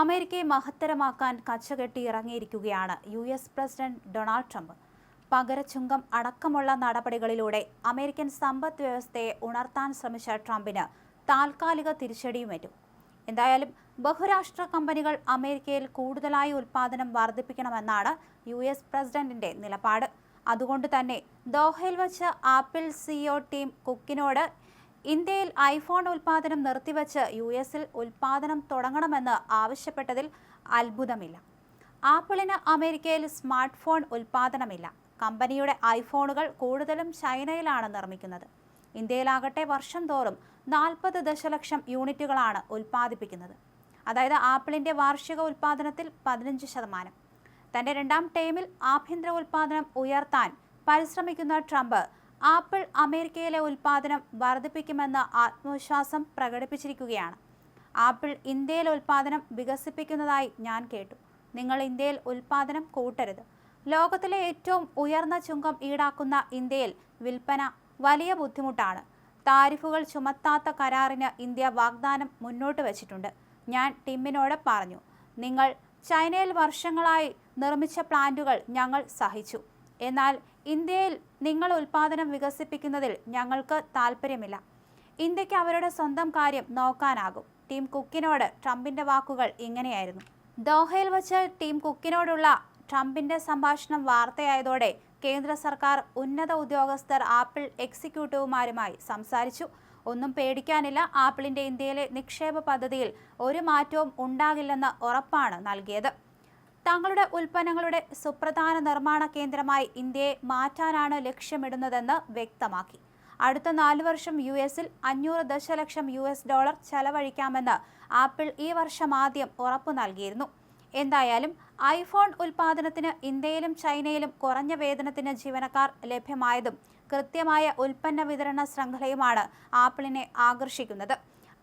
അമേരിക്കയെ മഹത്തരമാക്കാൻ കച്ചകെട്ടി ഇറങ്ങിയിരിക്കുകയാണ് U S president Donald Trump. പകരച്ചുങ്കം അടക്കമുള്ള നടപടികളിലൂടെ അമേരിക്കൻ സമ്പദ് വ്യവസ്ഥയെ ഉണർത്താൻ ശ്രമിച്ച ട്രംപിന് താൽക്കാലിക തിരിച്ചടിയുമേറ്റു. എന്തായാലും ബഹുരാഷ്ട്ര കമ്പനികൾ അമേരിക്കയിൽ കൂടുതലായി ഉൽപ്പാദനം വർദ്ധിപ്പിക്കണമെന്നാണ് യു എസ് പ്രസിഡന്റിന്റെ നിലപാട്. അതുകൊണ്ട് തന്നെ ദോഹയിൽ വച്ച് ആപ്പിൾ സിഇഒ ടീം കുക്കിനോട് ഇന്ത്യയിൽ ഐഫോൺ ഉൽപാദനം നിർത്തിവച്ച് യു എസിൽ ഉൽപാദനം തുടങ്ങണമെന്ന് ആവശ്യപ്പെട്ടതിൽ അത്ഭുതമില്ല. ആപ്പിളിന് അമേരിക്കയിൽ സ്മാർട്ട് ഫോൺ ഉൽപാദനമില്ല. കമ്പനിയുടെ ഐഫോണുകൾ കൂടുതലും ചൈനയിലാണ് നിർമ്മിക്കുന്നത്. ഇന്ത്യയിലാകട്ടെ വർഷം തോറും നാൽപ്പത് ദശലക്ഷം യൂണിറ്റുകളാണ് ഉൽപ്പാദിപ്പിക്കുന്നത് അതായത് ആപ്പിളിന്റെ വാർഷിക ഉൽപ്പാദനത്തിൽ പതിനഞ്ച് ശതമാനം. തന്റെ രണ്ടാം ടേമിൽ ആഭ്യന്തര ഉൽപ്പാദനം ഉയർത്താൻ പരിശ്രമിക്കുന്ന ട്രംപ് ആപ്പിൾ അമേരിക്കയിലെ ഉൽപ്പാദനം വർദ്ധിപ്പിക്കുമെന്ന ആത്മവിശ്വാസം പ്രകടിപ്പിച്ചിരിക്കുകയാണ്. ആപ്പിൾ ഇന്ത്യയിൽ ഉൽപ്പാദനം വികസിപ്പിക്കുന്നതായി ഞാൻ കേട്ടു. നിങ്ങൾ ഇന്ത്യയിൽ ഉൽപ്പാദനം കൂട്ടരുത്. ലോകത്തിലെ ഏറ്റവും ഉയർന്ന ചുങ്കം ഈടാക്കുന്ന ഇന്ത്യയിൽ വിൽപ്പന വലിയ ബുദ്ധിമുട്ടാണ്. താരിഫുകൾ ചുമത്താത്ത കരാറിന് ഇന്ത്യ വാഗ്ദാനം മുന്നോട്ട് വച്ചിട്ടുണ്ട്. ഞാൻ ടിമ്മിനോട് പറഞ്ഞു നിങ്ങൾ ചൈനയിൽ വർഷങ്ങളായി നിർമ്മിച്ച പ്ലാന്റുകൾ ഞങ്ങൾ സഹിച്ചു. എന്നാൽ ഇന്ത്യയിൽ നിങ്ങൾ ഉൽപ്പാദനം വികസിപ്പിക്കുന്നതിൽ ഞങ്ങൾക്ക് താല്പര്യമില്ല ഇന്ത്യയ്ക്ക് അവരുടെ സ്വന്തം കാര്യം നോക്കാനാകും. ടീം കുക്കിനോട് ട്രംപിന്റെ വാക്കുകൾ ഇങ്ങനെയായിരുന്നു. ദോഹയിൽ വച്ച് ടീം കുക്കിനോടുള്ള ട്രംപിന്റെ സംഭാഷണം വാർത്തയായതോടെ കേന്ദ്ര സർക്കാർ ഉന്നത ഉദ്യോഗസ്ഥർ ആപ്പിൾ എക്സിക്യൂട്ടീവുമാരുമായി സംസാരിച്ചു. ഒന്നും പേടിക്കാനില്ല ആപ്പിളിന്റെ ഇന്ത്യയിലെ നിക്ഷേപ പദ്ധതിയിൽ ഒരു മാറ്റവും ഉണ്ടാകില്ലെന്ന് ഉറപ്പാണ് നൽകിയത്. തങ്ങളുടെ ഉൽപ്പന്നങ്ങളുടെ സുപ്രധാന നിർമ്മാണ കേന്ദ്രമായി ഇന്ത്യയെ മാറ്റാനാണ് ലക്ഷ്യമിടുന്നതെന്ന് വ്യക്തമാക്കി. അടുത്ത നാലു വർഷം യു എസിൽ അഞ്ഞൂറ് ദശലക്ഷം യു എസ് ഡോളർ ചെലവഴിക്കാമെന്ന് ആപ്പിൾ ഈ വർഷം ആദ്യം ഉറപ്പു നൽകിയിരുന്നു. എന്തായാലും ഐഫോൺ ഉൽപാദനത്തിന് ഇന്ത്യയിലും ചൈനയിലും കുറഞ്ഞ വേതനത്തിന് ജീവനക്കാർ ലഭ്യമായതും കൃത്യമായ ഉൽപ്പന്ന വിതരണ ശൃംഖലയുമാണ് ആപ്പിളിനെ ആകർഷിക്കുന്നത്.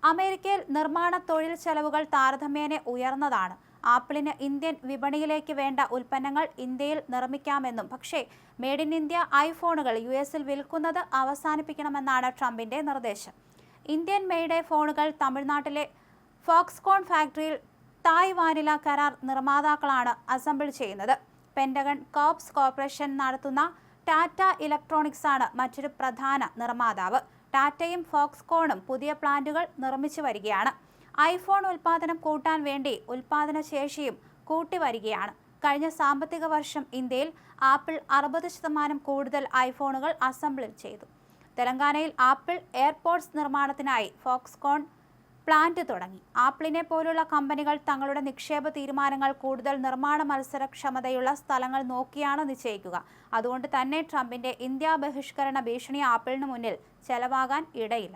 അമേരിക്കയിൽ നിർമ്മാണ തൊഴിൽ ചെലവുകൾ താരതമ്യേന ഉയർന്നതാണ്. ആപ്പിളിന് ഇന്ത്യൻ വിപണിയിലേക്ക് വേണ്ട ഉൽപ്പന്നങ്ങൾ ഇന്ത്യയിൽ നിർമ്മിക്കാമെന്നും പക്ഷേ മെയ്ഡ് ഇൻ ഇന്ത്യ ഐഫോണുകൾ യു എസിൽ വിൽക്കുന്നത് അവസാനിപ്പിക്കണമെന്നാണ് ട്രംപിന്റെ നിർദ്ദേശം. ഇന്ത്യൻ മെയ്ഡ് ഫോണുകൾ തമിഴ്നാട്ടിലെ ഫോക്സ്കോൺ ഫാക്ടറിയിൽ തായ് വാനില കരാർ നിർമ്മാതാക്കളാണ് അസംബിൾ ചെയ്യുന്നത്. പെൻഡഗൺ കോപ്സ് കോർപ്പറേഷൻ നടത്തുന്ന ടാറ്റ ഇലക്ട്രോണിക്സ് ആണ് മറ്റൊരു പ്രധാന നിർമ്മാതാവ്. ടാറ്റയും ഫോക്സ്കോണും പുതിയ പ്ലാന്റുകൾ നിർമ്മിച്ചു വരികയാണ്. ഐഫോൺ ഉൽപാദനം കൂട്ടാൻ വേണ്ടി ഉൽപാദന ശേഷിയും കൂട്ടി വരികയാണ്. കഴിഞ്ഞ സാമ്പത്തിക വർഷം ഇന്ത്യയിൽ ആപ്പിൾ അറുപത് ശതമാനം കൂടുതൽ ഐഫോണുകൾ അസംബിൾ ചെയ്തു. തെലങ്കാനയിൽ ആപ്പിൾ എയർപോർട്ട്സ് നിർമ്മാണത്തിനായി ഫോക്സ്കോൺ പ്ലാന്റ് തുടങ്ങി. ആപ്പിളിനെ പോലുള്ള കമ്പനികൾ തങ്ങളുടെ നിക്ഷേപ തീരുമാനങ്ങൾ കൂടുതൽ നിർമ്മാണ മത്സരക്ഷമതയുള്ള സ്ഥലങ്ങൾ നോക്കിയാണ് നിശ്ചയിക്കുക. അതുകൊണ്ട് തന്നെ ട്രംപിന്റെ ഇന്ത്യ ബഹിഷ്കരണ ഭീഷണി ആപ്പിളിന് മുന്നിൽ ചെലവാകാൻ ഇടയില്ല.